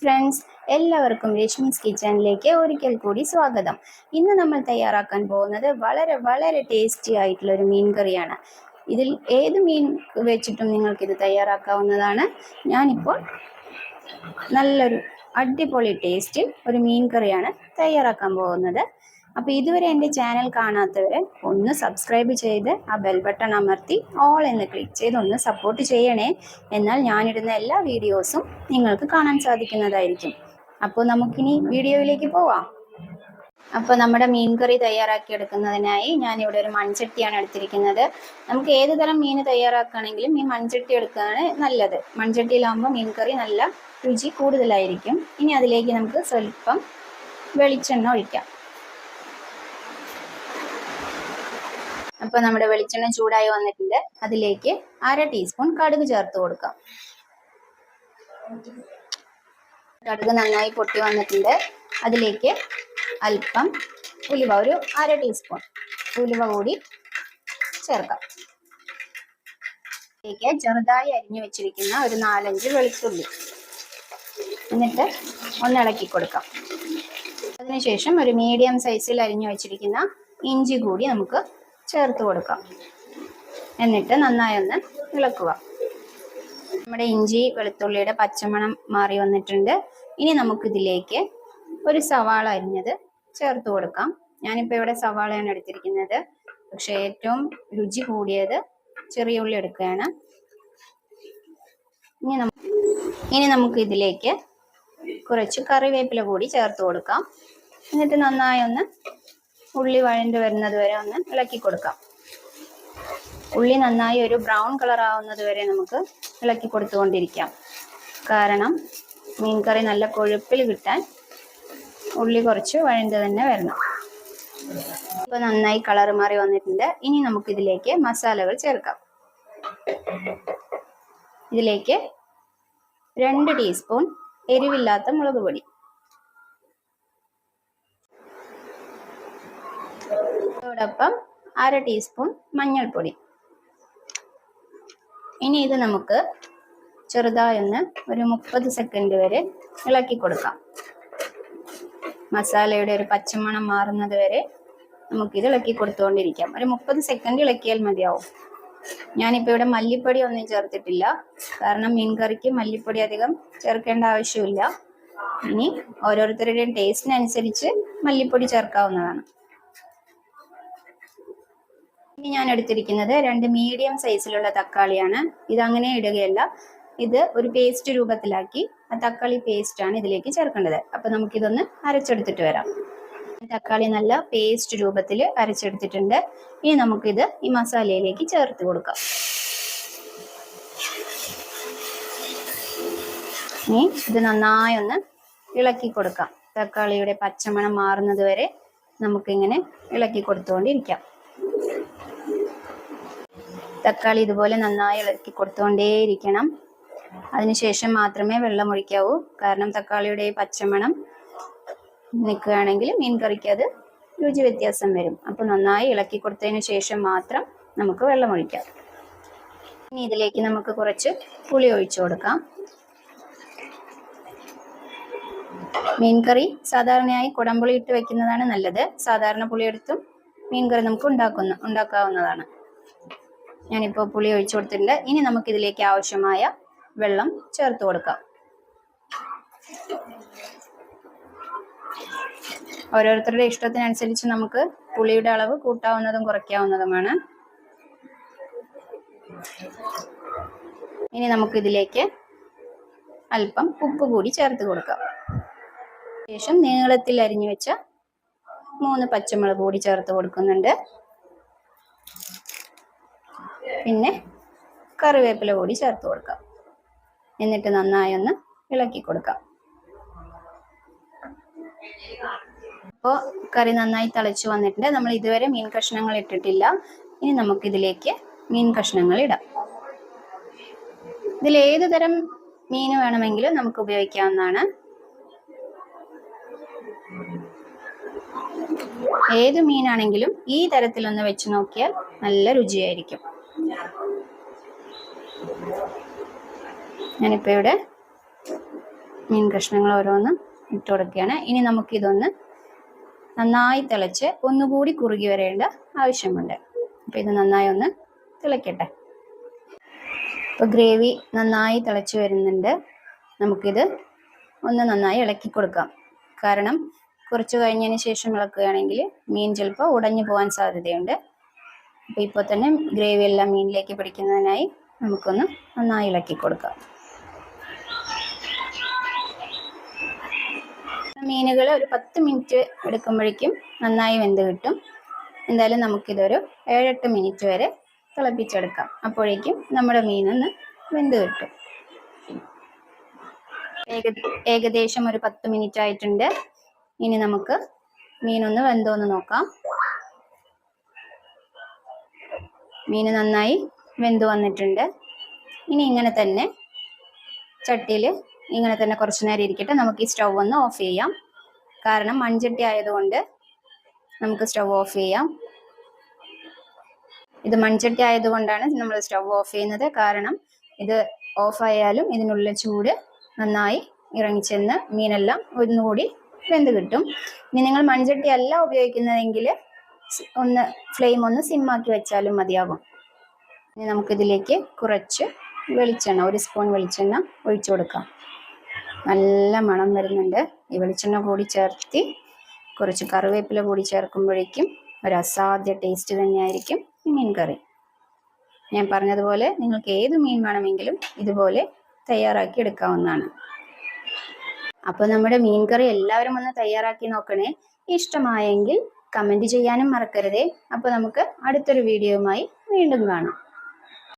Friends എല്ലാവർക്കും രശ്മീസ് കിച്ചണിലേക്ക് ഒരിക്കൽ കൂടി സ്വാഗതം. ഇന്ന് നമ്മൾ തയ്യാറാക്കാൻ പോകുന്നത് വളരെ വളരെ ടേസ്റ്റി ആയിട്ടുള്ള ഒരു മീൻ കറിയാണ്. ഇതിൽ ഏത് മീൻ വെച്ചിട്ടും നിങ്ങൾക്കിത് തയ്യാറാക്കാവുന്നതാണ്. ഞാനിപ്പോൾ നല്ലൊരു അടിപൊളി ടേസ്റ്റിൽ ഒരു മീൻ കറിയാണ് തയ്യാറാക്കാൻ പോകുന്നത്. അപ്പോൾ ഇതുവരെ എന്റെ ചാനൽ കാണാത്തവര് ഒന്ന് സബ്സ്ക്രൈബ് ചെയ്ത് ആ ബെൽ ബട്ടൺ അമർത്തി ഓൾ എന്ന് ക്ലിക്ക് ചെയ്ത് ഒന്ന് സപ്പോർട്ട് ചെയ്യണേ. എന്നാൽ ഞാനിടുന്ന എല്ലാ വീഡിയോസും നിങ്ങൾക്ക് കാണാൻ സാധിക്കുന്നതായിരിക്കും. അപ്പോൾ നമുക്കിനി വീഡിയോയിലേക്ക് പോവാം. അപ്പോൾ നമ്മുടെ മീൻ കറി തയ്യാറാക്കി എടുക്കുന്നതിനായി ഞാനിവിടെ ഒരു മൺചട്ടിയാണ് എടുത്തിരിക്കുന്നത്. നമുക്ക് ഏത് തരം മീൻ തയ്യാറാക്കുകയാണെങ്കിലും ഈ മൺചട്ടി എടുക്കുകയാണ് നല്ലത്. മൺചട്ടിയിലാകുമ്പോൾ മീൻ കറി നല്ല രുചി കൂടുതലായിരിക്കും. ഇനി അതിലേക്ക് നമുക്ക് സ്വല്പം വെളിച്ചെണ്ണ ഒഴിക്കാം. അപ്പോൾ നമ്മുടെ വെളിച്ചെണ്ണ ചൂടായി വന്നിട്ടുണ്ട്. അതിലേക്ക് അര ടീസ്പൂൺ കടുക് ചേർത്ത് കൊടുക്കാം. കടുക് നന്നായി പൊട്ടി വന്നിട്ടുണ്ട്. അതിലേക്ക് അല്പം ഉലുവ ഒരു അര ടീസ്പൂൺ ഉലുവ കൂടി ചേർക്കാം. ഇതിലേക്ക് ചെറുതായി അരിഞ്ഞു വെച്ചിരിക്കുന്ന ഒരു നാലഞ്ച് വെളുത്തുള്ളി എന്നിട്ട് ഒന്ന് ഇളക്കി കൊടുക്കാം. അതിനുശേഷം ഒരു മീഡിയം സൈസിൽ അരിഞ്ഞു വെച്ചിരിക്കുന്ന ഇഞ്ചി കൂടി നമുക്ക് ചേർത്ത് കൊടുക്കാം. എന്നിട്ട് നന്നായി ഒന്ന് ഇളക്കുക. നമ്മുടെ ഇഞ്ചി വെളുത്തുള്ളിയുടെ പച്ചമണം മാറി വന്നിട്ടുണ്ട്. ഇനി നമുക്കിതിലേക്ക് ഒരു സവാള അരിഞ്ഞത് ചേർത്ത് കൊടുക്കാം. ഞാനിപ്പോൾ ഇവിടെ സവാളയാണ് എടുത്തിരിക്കുന്നത്. പക്ഷേ ഏറ്റവും രുചി കൂടിയത് ചെറിയ ഉള്ളി എടുക്കുകയാണ്. ഇനി നമുക്ക് ഇനി നമുക്ക് ഇതിലേക്ക് കുറച്ച് കറിവേപ്പില കൂടി ചേർത്ത് കൊടുക്കാം. എന്നിട്ട് നന്നായി ഒന്ന് ഉള്ളി വഴണ്ട് വരുന്നത് വരെ ഒന്ന് ഇളക്കി കൊടുക്കാം. ഉള്ളി നന്നായി ഒരു ബ്രൗൺ കളർ ആവുന്നത് വരെ നമുക്ക് ഇളക്കി കൊടുത്തുകൊണ്ടിരിക്കാം. കാരണം മീൻ കറി നല്ല കൊഴുപ്പിൽ കിട്ടാൻ ഉള്ളി കുറച്ച് വഴണ്ട് തന്നെ വരണം. ഇപ്പൊ നന്നായി കളർ മാറി വന്നിട്ടുണ്ട്. ഇനി നമുക്ക് ഇതിലേക്ക് മസാലകൾ ചേർക്കാം. ഇതിലേക്ക് രണ്ട് ടീസ്പൂൺ എരിവില്ലാത്ത മുളക് പൊടി. അതോടൊപ്പം അര ടീസ്പൂൺ മഞ്ഞൾപ്പൊടി. ഇനി ഇത് നമുക്ക് ചെറുതായൊന്ന് ഒരു മുപ്പത് സെക്കൻഡ് വരെ ഇളക്കി കൊടുക്കാം. മസാലയുടെ ഒരു പച്ചമണം മാറുന്നത് വരെ നമുക്കിത് ഇളക്കി കൊടുത്തുകൊണ്ടിരിക്കാം. ഒരു മുപ്പത് സെക്കൻഡ് ഇളക്കിയാൽ മതിയാവും. ഞാനിപ്പോൾ ഇവിടെ മല്ലിപ്പൊടി ഒന്നും ചേർത്തിട്ടില്ല. കാരണം മീൻ കറിക്ക് മല്ലിപ്പൊടി അധികം ചേർക്കേണ്ട ആവശ്യമില്ല. ഇനി ഓരോരുത്തരുടെയും ടേസ്റ്റിനനുസരിച്ച് മല്ലിപ്പൊടി ചേർക്കാവുന്നതാണ്. ഇനി ഞാൻ എടുത്തിരിക്കുന്നത് രണ്ട് മീഡിയം സൈസിലുള്ള തക്കാളിയാണ്. ഇത് അങ്ങനെ ഇടുകയല്ല. ഇത് ഒരു പേസ്റ്റ് രൂപത്തിലാക്കി ആ തക്കാളി പേസ്റ്റ് ആണ് ഇതിലേക്ക് ചേർക്കേണ്ടത്. അപ്പൊ നമുക്കിതൊന്ന് അരച്ചെടുത്തിട്ട് വരാം. തക്കാളി നല്ല പേസ്റ്റ് രൂപത്തിൽ അരച്ചെടുത്തിട്ടുണ്ട്. ഇനി നമുക്കിത് ഈ മസാലയിലേക്ക് ചേർത്ത് കൊടുക്കാം. ഇനി ഇത് നന്നായി ഒന്ന് ഇളക്കി കൊടുക്കാം. തക്കാളിയുടെ പച്ചമണം മാറുന്നത് വരെ നമുക്കിങ്ങനെ ഇളക്കി കൊടുത്തുകൊണ്ടിരിക്കാം. തക്കാളി ഇതുപോലെ നന്നായി ഇളക്കി കൊടുത്തുകൊണ്ടേയിരിക്കണം അതിനുശേഷം മാത്രമേ വെള്ളം ഒഴിക്കാവൂ. കാരണം തക്കാളിയുടെ പച്ചമണം നിൽക്കുകയാണെങ്കിൽ മീൻ കറിക്ക് അത് രുചി വ്യത്യാസം വരും. അപ്പോൾ നന്നായി ഇളക്കി കൊടുത്തതിന് ശേഷം മാത്രം നമുക്ക് വെള്ളം ഒഴിക്കാം. ഇനി ഇതിലേക്ക് നമുക്ക് കുറച്ച് പുളി ഒഴിച്ചു കൊടുക്കാം. മീൻ കറി സാധാരണയായി കുടംപുളി ഇട്ട് വെക്കുന്നതാണ് നല്ലത്. സാധാരണ പുളിയെടുത്തും മീൻ കറി നമുക്ക് ഉണ്ടാക്കുന്ന ഉണ്ടാക്കാവുന്നതാണ്. ഞാനിപ്പോൾ പുളി ഒഴിച്ചു കൊടുത്തിട്ടുണ്ട്. ഇനി നമുക്ക് ഇതിലേക്ക് ആവശ്യമായ വെള്ളം ചേർത്ത് കൊടുക്കാം. ഓരോരുത്തരുടെ ഇഷ്ടത്തിനനുസരിച്ച് നമുക്ക് പുളിയുടെ അളവ് കൂട്ടാവുന്നതും കുറയ്ക്കാവുന്നതുമാണ്. ഇനി നമുക്ക് ഇതിലേക്ക് അല്പം ഉപ്പ് കൂടി ചേർത്ത് കൊടുക്കാം. ശേഷം നീളത്തിൽ അരിഞ്ഞു വെച്ച മൂന്ന് പച്ചമുളക് കൂടി ചേർത്ത് കൊടുക്കുന്നുണ്ട്. പിന്നെ കറിവേപ്പില കൂടി ചേർത്ത് കൊടുക്കാം. എന്നിട്ട് നന്നായി ഒന്ന് ഇളക്കി കൊടുക്കാം. അപ്പോൾ കറി നന്നായി തിളച്ചു വന്നിട്ടുണ്ട്. നമ്മൾ ഇതുവരെ മീൻ കഷ്ണങ്ങൾ ഇട്ടിട്ടില്ല. ഇനി നമുക്ക് ഇതിലേക്ക് മീൻ കഷ്ണങ്ങൾ ഇടാം. ഇതിൽ ഏത് തരം മീൻ വേണമെങ്കിലും നമുക്ക് ഉപയോഗിക്കാവുന്നതാണ്. ഏത് മീനാണെങ്കിലും ഈ തരത്തിലൊന്ന് വെച്ച് നോക്കിയാൽ നല്ല രുചിയായിരിക്കും. ഞാനിപ്പോൾ ഇവിടെ മീൻ കഷ്ണങ്ങൾ ഓരോന്നും ഇട്ട് കൊടുക്കുകയാണ് ഇനി നമുക്കിതൊന്ന് നന്നായി തിളച്ച് ഒന്നുകൂടി കുറുകി വരേണ്ട ആവശ്യമുണ്ട്. അപ്പോൾ ഇത് നന്നായി ഒന്ന് തിളയ്ക്കട്ടെ ഇപ്പോൾ ഗ്രേവി നന്നായി തിളച്ച് വരുന്നുണ്ട്. നമുക്കിത് ഒന്ന് നന്നായി ഇളക്കി കൊടുക്കാം. കാരണം കുറച്ച് കഴിഞ്ഞതിന് ശേഷം ഇളക്കുകയാണെങ്കിൽ മീൻ ചിലപ്പോൾ ഉടഞ്ഞു പോകാൻ സാധ്യതയുണ്ട്. അപ്പോൾ ഇപ്പോൾ തന്നെ ഗ്രേവി എല്ലാം മീനിലേക്ക് പിടിക്കുന്നതിനായി നമുക്കൊന്ന് നന്നായി ഇളക്കി കൊടുക്കാം. മീനുകൾ ഒരു പത്ത് മിനിറ്റ് എടുക്കുമ്പോഴേക്കും നന്നായി വെന്ത് കിട്ടും. എന്തായാലും നമുക്കിതൊരു ഏഴെട്ട് മിനിറ്റ് വരെ തിളപ്പിച്ചെടുക്കാം. അപ്പോഴേക്കും നമ്മുടെ മീനൊന്ന് വെന്ത് കിട്ടും. ഏക ഏകദേശം ഒരു പത്ത് മിനിറ്റ് ആയിട്ടുണ്ട്. ഇനി നമുക്ക് മീനൊന്ന് വെന്തോന്ന് നോക്കാം. മീൻ നന്നായി വെന്ത് വന്നിട്ടുണ്ട്. ഇനി ഇങ്ങനെ തന്നെ ചട്ടിയിൽ ഇങ്ങനെ തന്നെ കുറച്ച് നേരം ഇരിക്കട്ടെ. നമുക്ക് ഈ സ്റ്റൗ ഒന്ന് ഓഫ് ചെയ്യാം. കാരണം മൺചട്ടി ആയതുകൊണ്ട് നമുക്ക് സ്റ്റൗ ഓഫ് ചെയ്യാം. ഇത് മൺചട്ടി ആയതുകൊണ്ടാണ് നമ്മൾ സ്റ്റൗ ഓഫ് ചെയ്യുന്നത്. കാരണം ഇത് ഓഫ് ആയാലും ഇതിനുള്ള ചൂട് നന്നായി ഇറങ്ങിച്ചെന്ന് മീനെല്ലാം ഒന്നുകൂടി വെന്ത് കിട്ടും. ഇനി നിങ്ങൾ മൺചട്ടി അല്ല ഉപയോഗിക്കുന്നതെങ്കിൽ ഒന്ന് ഫ്ലെയിം ഒന്ന് സിമ്മാക്കി വെച്ചാലും മതിയാകും. ഇനി നമുക്കിതിലേക്ക് കുറച്ച് വെളിച്ചെണ്ണ ഒരു സ്പൂൺ വെളിച്ചെണ്ണ ഒഴിച്ചു കൊടുക്കാം. നല്ല മണം വരുന്നുണ്ട്. ഈ വെളിച്ചെണ്ണ കൂടി ചേർത്തി കുറച്ച് കറിവേപ്പില കൂടി ചേർക്കുമ്പോഴേക്കും ഒരു അസാധ്യ ടേസ്റ്റ് തന്നെയായിരിക്കും ഈ മീൻ ഞാൻ പറഞ്ഞതുപോലെ നിങ്ങൾക്ക് ഏത് മീൻ വേണമെങ്കിലും ഇതുപോലെ തയ്യാറാക്കി എടുക്കാവുന്നതാണ്. അപ്പോൾ നമ്മുടെ മീൻ കറി എല്ലാവരും ഒന്ന് തയ്യാറാക്കി നോക്കണേ. ഇഷ്ടമായെങ്കിൽ കമന്റ് ചെയ്യാനും മറക്കരുതേ. അപ്പോൾ നമുക്ക് അടുത്തൊരു വീഡിയോയുമായി വീണ്ടും കാണാം.